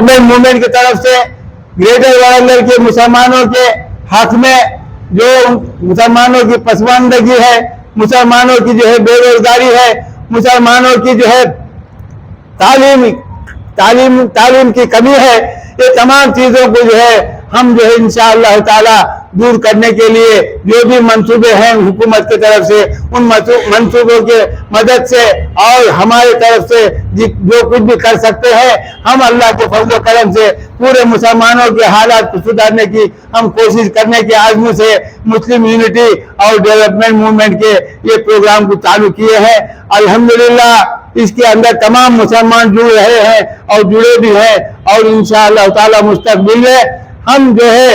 مطلب حقین موومنٹ کی طرف سے گریٹر وارنگل کے، مسلمانوں کے حق میں جو مسلمانوں کی پسماندگی ہے، مسلمانوں کی جو ہے بے روزگاری ہے، مسلمانوں کی جو ہے تعلیم تعلیم تعلیم کی کمی ہے، یہ تمام چیزوں کو جو ہے ہم جو ہے انشاءاللہ تعالی دور کرنے کے لیے جو بھی منصوبے ہیں حکومت کے طرف سے، ان منصوبوں کے مدد سے اور ہمارے طرف سے جی، جو کچھ بھی کر سکتے ہیں، ہم اللہ کے فضل و کرم سے پورے مسلمانوں کے حالات کو سدھارنے کی ہم کوشش کرنے کے عزم سے مسلم یونٹی اور ڈیولپمنٹ موومنٹ کے یہ پروگرام کو چالو کیے ہیں۔ الحمدللہ، اس کے اندر تمام مسلمان جڑ رہے ہیں اور جڑے بھی ہیں اور انشاءاللہ تعالی مستقبل میں ہم جو ہے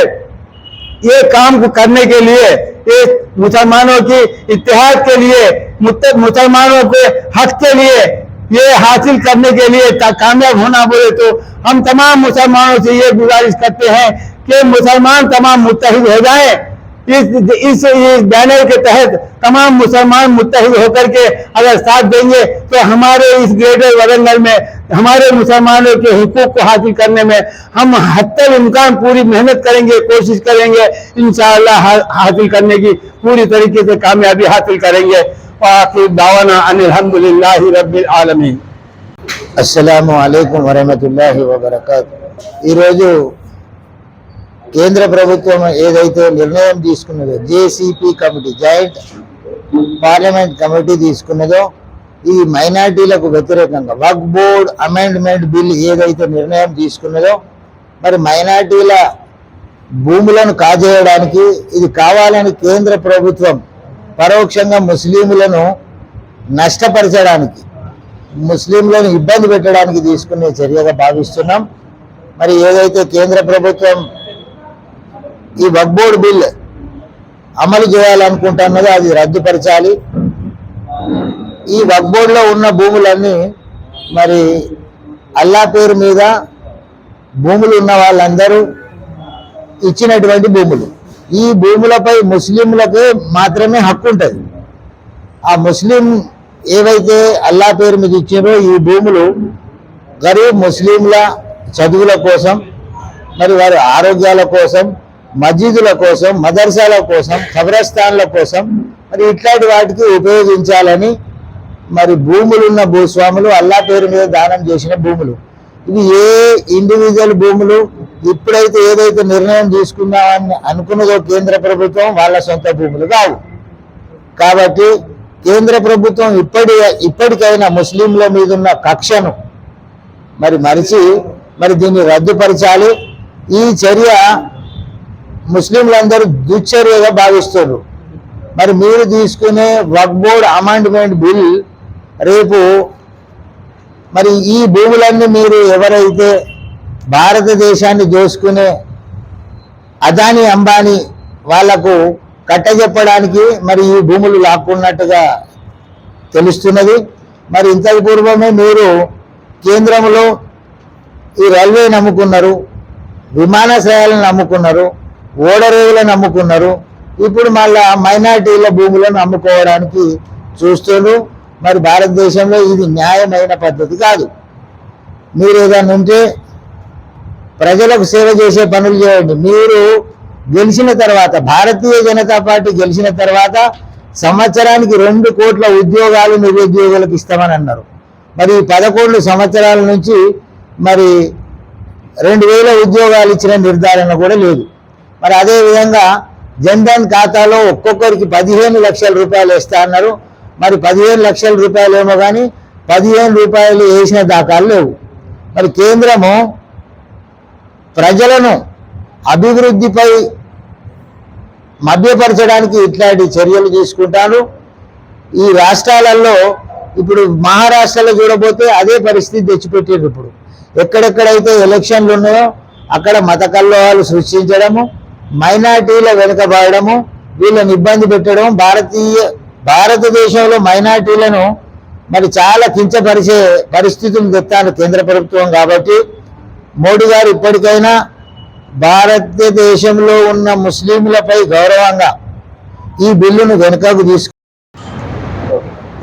یہ کام کرنے کے لیے یہ مسلمانوں کی اتحاد کے لیے مسلمانوں کے حق کے لیے یہ حاصل کرنے کے لیے کامیاب ہونا بولے تو ہم تمام مسلمانوں سے یہ گزارش کرتے ہیں کہ مسلمان تمام متحد ہو جائیں۔ اس بینر کے تحت تمام مسلمان متحد ہو کر کے اگر ساتھ دیں گے تو ہمارے اس گریٹر ورنگل میں، ہمارے مسلمانوں کے حقوق کو حاصل کرنے میں ہم حتی الامکان پوری محنت کریں گے، کوشش کریں گے، انشاءاللہ حاصل کرنے کی پوری طریقے سے کامیابی حاصل کریں گے۔ وآخر دعوانا ان الحمدللہ رب العالمین۔ السلام علیکم ورحمۃ اللہ وبرکاتہ۔ ఈరోజు కేంద్ర ప్రభుత్వం ఏదైతే నిర్ణయం తీసుకున్నదో JCP committee joint parliament committee తీసుకున్నదో ఈ మైనార్టీలకు వ్యతిరేకంగా వక్ బోర్డ్ అమెండ్మెంట్ బిల్ ఏదైతే నిర్ణయం తీసుకున్నదో మరి మైనార్టీల భూములను కాజేయడానికి ఇది కావాలని కేంద్ర ప్రభుత్వం పరోక్షంగా ముస్లింలను నష్టపరచడానికి ముస్లింలను ఇబ్బంది పెట్టడానికి తీసుకునే చర్యగా భావిస్తున్నాం. మరి ఏదైతే కేంద్ర ప్రభుత్వం ఈ వక్బోర్డ్ బిల్ అమలు చేయాలనుకుంటున్నదో అది రద్దుపరచాలి. ఈ వక్బోర్డ్లో ఉన్న భూములన్నీ మరి అల్లా పేరు మీద భూములు ఉన్న వాళ్ళందరూ ఇచ్చినటువంటి భూములు. ఈ భూములపై ముస్లింలకే మాత్రమే హక్కు ఉంటుంది. ఆ ముస్లిం ఏవైతే అల్లా పేరు మీద ఇచ్చారో ఈ భూములు గరీబ్ ముస్లింల చదువుల కోసం మరి వారి ఆరోగ్యాల కోసం మసీదుల కోసం మదర్సాల కోసం ఖబరస్థాన్ల కోసం మరి ఇట్లాంటి వాటికి ఉపయోగించాలని మరి భూములున్న భూస్వాములు అల్లా పేరు మీద దానం చేసిన భూములు. ఇవి ఏ ఇండివిజువల్ భూములు ఇప్పుడైతే ఏదైతే నిర్ణయం తీసుకుందామని అనుకున్నదో కేంద్ర ప్రభుత్వం వాళ్ళ సొంత భూములు కావు. కాబట్టి కేంద్ర ప్రభుత్వం ఇప్పటి ఇప్పటికైనా ముస్లింల మీద ఉన్న కక్షను మరి మరిచి మరి దీన్ని రద్దుపరచాలి. ఈ చర్య ముస్లింలందరూ దుశ్చర్యగా భావిస్తారు. మరి మీరు తీసుకునే వక్ బోర్డ్ అమెండ్మెంట్ బిల్ రేపు మరి ఈ భూములన్నీ మీరు ఎవరైతే భారతదేశాన్ని దోసుకునే అదాని అంబానీ వాళ్ళకు కట్టజెప్పడానికి మరి ఈ భూములు లాక్కున్నట్టుగా తెలుస్తున్నది. మరి ఇంతకు పూర్వమే మీరు కేంద్రంలో ఈ రైల్వే నమ్ముకున్నారు విమానాశ్రయాలను నమ్ముకున్నారు. ఓడరేవులను అమ్ముకున్నారు ఇప్పుడు మళ్ళా మైనార్టీల భూములను అమ్ముకోవడానికి చూస్తున్నారు మరి భారతదేశంలో ఇది న్యాయమైన పద్ధతి కాదు. మీరు ఏదైనా ఉంటే ప్రజలకు సేవ చేసే పనులు చేయండి. మీరు గెలిచిన తర్వాత భారతీయ జనతా పార్టీ గెలిచిన తర్వాత సంవత్సరానికి రెండు కోట్ల ఉద్యోగాలు నిరుద్యోగులకు ఇస్తామని అన్నారు. మరి ఈ పదకొండు సంవత్సరాల నుంచి మరి రెండు వేల ఉద్యోగాలు ఇచ్చిన నిర్ధారణ కూడా లేదు. మరి అదే విధంగా జన్ధన్ ఖాతాలో ఒక్కొక్కరికి పదిహేను లక్షల రూపాయలు ఇస్తా అన్నారు. మరి పదిహేను లక్షల రూపాయలు ఏమో కానీ పదిహేను రూపాయలు వేసిన దాఖలు లేవు. మరి కేంద్రము ప్రజలను అభివృద్ధిపై మభ్యపరచడానికి ఇట్లాంటి చర్యలు తీసుకుంటారు. ఈ రాష్ట్రాలలో ఇప్పుడు మహారాష్ట్రలో చూడబోతే అదే పరిస్థితి తెచ్చిపెట్టారు ఇప్పుడు. ఎక్కడెక్కడైతే ఎలక్షన్లు ఉన్నాయో అక్కడ మత కల్లోహాలు సృష్టించడము మైనార్టీల వెనుకబడము వీళ్ళని ఇబ్బంది పెట్టడం భారతీయ భారతదేశంలో మైనార్టీలను మరి చాలా కించపరిచే పరిస్థితులు తెస్తాను కేంద్ర ప్రభుత్వం కాబట్టి మోడీ గారు ఇప్పటికైనా భారతదేశంలో ఉన్న ముస్లింలపై గౌరవంగా ఈ బిల్లును వెనుకకు తీసుకు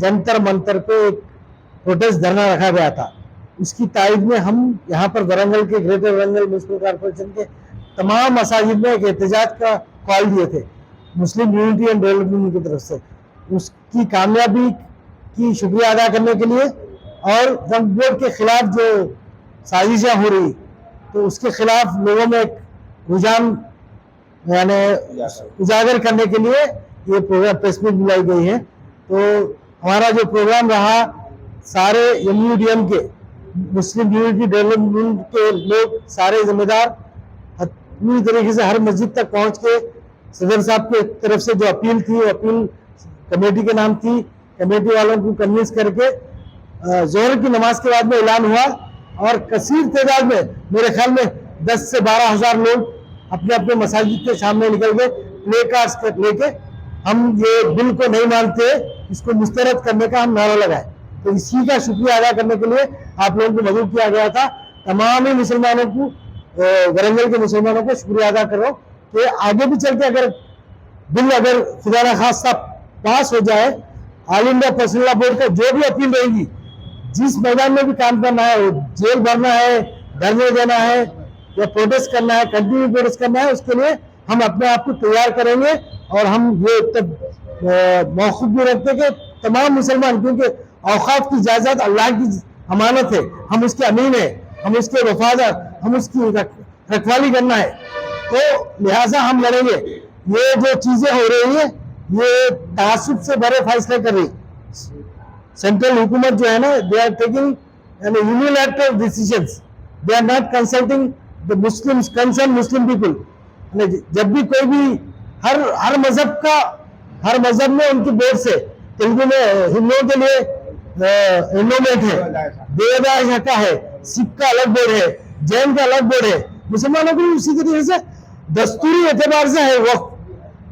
جنتر منتر پہ ایک پروٹیسٹ دھرنا رکھا گیا تھا۔ اس کی تائید میں ہم یہاں پر ورنگل کے گریٹر ورنگل میونسپل کارپوریشن کے تمام مساجد میں ایک احتجاج کا کال دیے تھے مسلم یونٹی اینڈ ڈیولپمنٹ کی طرف سے۔ اس کی کامیابی کی شکریہ ادا کرنے کے لیے اور وقت بورڈ کے خلاف جو سازشیں ہو رہی تو اس کے خلاف لوگوں میں ایک رجحان یعنی اجاگر کرنے کے لیے یہ پروگرام پریس میٹ بلائی گئی ہے۔ تو ہمارا جو پروگرام رہا، سارے ایم یو ڈی ایم کے، مسلم یونٹی ڈیولپمنٹ کے لوگ سارے ذمہ دار، پوری طریقے سے ہر مسجد تک پہنچ کے صدر صاحب کے طرف سے جو اپیل تھی، وہ اپیل کمیٹی کے نام تھی، کمیٹی والوں کو کنوینس کر کے زہر کی نماز کے بعد میں اعلان ہوا اور کثیر تعداد میں، میرے خیال میں دس سے بارہ ہزار لوگ اپنے اپنے مساجد کے سامنے نکل گئے، پلے کارڈ لے کے۔ ہم یہ بل کو نہیں مانتے اس کو مسترد کرنے کا ہم نعرہ لگائے۔ تو اسی کا شکریہ ادا کرنے کے لیے آپ لوگوں کو مدعو کیا گیا تھا۔ تمام ہی مسلمانوں کو ورنگل کے مسلمانوں کو شکریہ ادا کرو کہ آگے بھی چلتے اگر بل اگر خدا خاصہ پاس ہو جائے، all India personal law board کا جو بھی اپیل رہے گی، جس میدان میں بھی کام کرنا ہے جیل بھرنا ہے، دھرنے دینا ہے، یا پروٹیسٹ کرنا ہے کنٹینیو پروٹیسٹ کرنا ہے، اس کے لیے ہم اپنے آپ کو تیار کریں گے اور ہم یہ تب موقف بھی رکھتے کہ تمام مسلمان، کیونکہ اوقات کی جائزاد اللہ کی امانت ہے، ہم اس کے امین ہیں، ہم اس کے وفادار، ہم اس کی رکھوالی کرنا ہے۔ تو لہٰذا ہم لڑیں گے۔ یہ جو چیزیں ہو رہی ہیں، یہ تعصب سے بڑے فیصلے کر رہی سینٹرل حکومت جو ہے نا دے آر ٹیکنگ یعنی unilateral decisions they are not consulting the Muslim concern Muslim people جب بھی کوئی بھی ہر ہر مذہب کا ہر مذہب میں ان کی بورڈ سے۔ تلگو میں ہندوؤں کے لیے انومیٹ ہے۔ دیودا شکا ہے۔ سکھ کا الگ بورڈ ہے۔ جین کا الگ بورڈ ہے۔ مسلمانوں کو اسی طریقے سے دستوری اعتبار سے ہے۔ وقت۔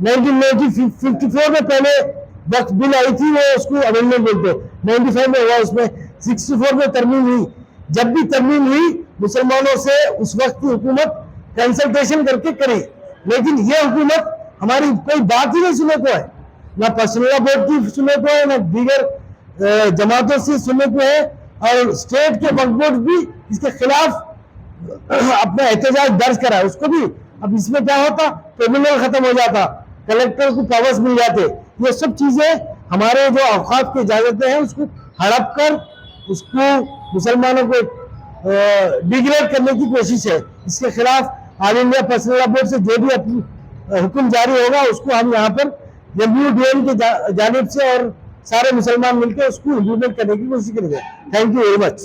نائنٹین نائنٹی ففٹی فور میں پہلے وقت بل آئی تھی، وہ اس کو امینڈمنٹ بولتے نائنٹی فائیو میں ہوا اس میں۔ سکسٹی فور میں ترمیم ہوئی۔ جب بھی ترمیم ہوئی، مسلمانوں سے اس وقت کی حکومت کنسلٹیشن کر کے کری لیکن یہ حکومت ہماری کوئی بات ہی نہیں سنے کو ہے۔ نہ پشملہ بورڈ کی سنت ہے، نہ دیگر جماعتوں سے سمے میں ہے۔ اور اسٹیٹ کے وقت بورڈ بھی اس کے خلاف اپنا احتجاج درج کرا ہے اس کو بھی اب اس میں کیا ہوتا؟ کرمنل ختم ہو جاتا۔ کلیکٹر کو پاورس مل جاتے۔ یہ سب چیزیں ہمارے جو اوقات کی اجازتیں ہیں، اس کو ہڑپ کر، اس کو مسلمانوں کو ڈیگریڈ کرنے کی کوشش ہے۔ اس کے خلاف آل انڈیا پرسنل بورڈ سے جو بھی حکم جاری ہوگا، اس کو ہم یہاں پر جمہوری ڈی ایم کے جانب سے اور سارے مسلمان مل کے اس کو امپلیمنٹ کرنے کی کوشش کریں گے۔ Thank you very much